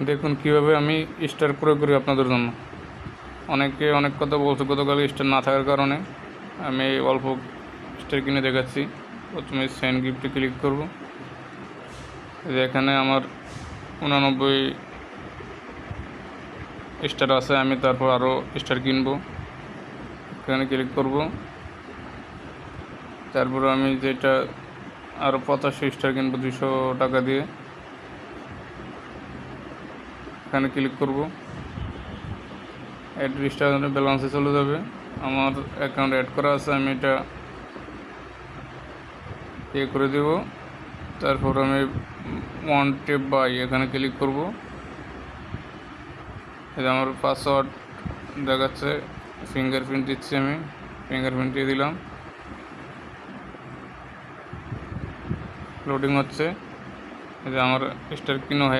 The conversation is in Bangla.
দেখুন, কীভাবে আমি স্টার প্রয়োগ করি আপনাদের জন্য। অনেকে অনেক কথা বলছে, গতকাল স্টার না থাকার কারণে। আমি অল্প স্টার কিনে দেখাচ্ছি। প্রথমে সেন্ড গিফটে ক্লিক করব। এখানে আমার উনানব্বই স্টার আছে, আমি তারপর আরও স্টার কিনবো। এখানে ক্লিক করব। তারপর আমি যেটা আরও পঁচাশি স্টার কিনবো দুশো টাকা দিয়ে। এখানে ক্লিক করব। অ্যাড্রেসটা ব্যালেন্সে চলে যাবে। আমার অ্যাকাউন্ট অ্যাড করা আছে, আমি এটা পে করে দেব। তারপর আমি ওয়ান টেপ বাই এখানে ক্লিক করব। এটা আমার পাসওয়ার্ড দেখাচ্ছে ফিঙ্গারপ্রিন্ট দিচ্ছি আমি ফিঙ্গারপ্রিন্ট দিয়ে দিলাম। লোডিং হচ্ছে। যে আমার স্টার কিনো হয়ে